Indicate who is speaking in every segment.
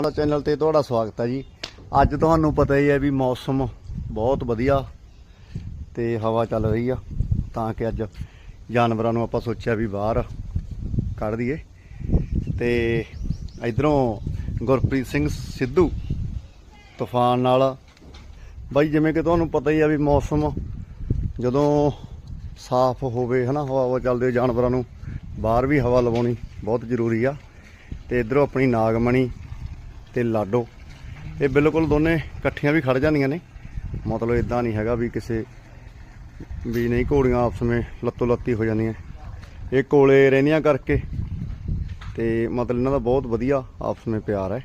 Speaker 1: ਸਾਡਾ ਚੈਨਲ ਤੇ ਤੁਹਾਡਾ ਸਵਾਗਤ ਹੈ ਜੀ। ਅੱਜ ਤੁਹਾਨੂੰ ਪਤਾ ਹੀ ਹੈ ਵੀ ਮੌਸਮ ਬਹੁਤ ਵਧੀਆ ਤੇ ਹਵਾ ਚੱਲ ਰਹੀ ਆ, ਤਾਂ ਕਿ ਅੱਜ ਜਾਨਵਰਾਂ ਨੂੰ ਆਪਾਂ ਸੋਚਿਆ ਵੀ ਬਾਹਰ ਕੱਢ ਦਈਏ। ਤੇ ਇਧਰੋਂ ਗੁਰਪ੍ਰੀਤ ਸਿੰਘ ਸਿੱਧੂ ਤੂਫਾਨ ਨਾਲ, ਬਾਈ ਜਿਵੇਂ ਕਿ ਤੁਹਾਨੂੰ ਪਤਾ ਹੀ ਆ ਵੀ ਮੌਸਮ ਜਦੋਂ ਸਾਫ਼ ਹੋਵੇ, ਹਨਾ, ਹਵਾ ਹਵਾ ਚੱਲਦੇ ਜਾਨਵਰਾਂ ਨੂੰ, ਬਾਹਰ ਵੀ ਹਵਾ ਲਵਾਉਣੀ ਬਹੁਤ ਜ਼ਰੂਰੀ ਆ। ਤੇ ਇਧਰੋਂ ਆਪਣੀ ਨਾਗਮਣੀ ਤੇ ਲਾਡੋ। ਇਹ ਬਿਲਕੁਲ ਦੋਨੇ ਇਕੱਠੀਆਂ ਵੀ ਖੜ ਜਾਂਦੀਆਂ ਨੇ। ਮਤਲਬ ਇਦਾਂ ਨਹੀਂ ਹੈਗਾ ਵੀ ਕਿਸੇ ਵੀ ਨਹੀਂ, ਘੋੜੀਆਂ ਆਪਸ ਵਿੱਚ ਲੱਤੋ ਲੱਤੀ ਹੋ ਜਾਂਦੀਆਂ। ਇਹ ਕੋਲੇ ਰਹਿੰਦੀਆਂ ਕਰਕੇ ਤੇ ਮਤਲਬ ਇਹਨਾਂ ਦਾ ਬਹੁਤ ਵਧੀਆ ਆਪਸ ਵਿੱਚ ਪਿਆਰ ਹੈ।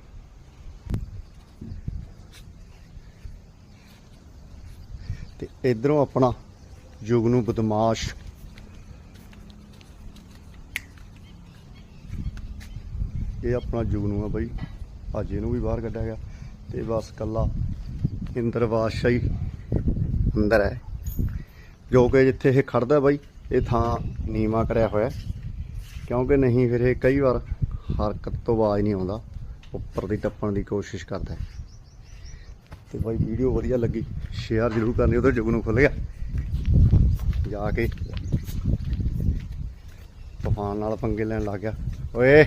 Speaker 1: ਤੇ ਇਧਰੋਂ ਆਪਣਾ ਯੁਗ ਨੂੰ ਬਦਮਾਸ਼। ਇਹ ਆਪਣਾ ਜੁਗਨੂ ਆ ਬਾਈ। ਅੱਜ ਨੂੰ ਵੀ ਬਾਹਰ ਕੱਢਿਆ ਗਿਆ ਤੇ ਬਸ ਕੱਲਾ ਇੰਦਰ ਬਾਦਸ਼ਾਹੀ ਅੰਦਰ ਹੈ। ਜੋ ਕਿ ਜਿੱਥੇ ਇਹ ਖੜਦਾ ਬਾਈ, ਇਹ ਥਾਂ ਨੀਵਾ ਕਰਿਆ ਹੋਇਆ ਕਿਉਂਕਿ ਨਹੀਂ ਫਿਰ ਇਹ ਕਈ ਵਾਰ ਹਰਕਤ ਤੋਂ ਆਵਾਜ਼ ਨਹੀਂ ਆਉਂਦਾ, ਉੱਪਰ ਦੀ ਟੱਪਣ ਦੀ ਕੋਸ਼ਿਸ਼ ਕਰਦਾ ਹੈ। ਤੇ ਬਾਈ ਵੀਡੀਓ ਵਧੀਆ ਲੱਗੀ ਸ਼ੇਅਰ ਜ਼ਰੂਰ ਕਰਨੀ ਉਧਰ ਜੁਗਨੂ ਖੁੱਲ ਗਿਆ। ਜਾ ਕੇ ਤੂਫਾਨ ਨਾਲ ਪੰਗੇ ਲੈਣ ਲੱਗ ਗਿਆ। ਓਏ!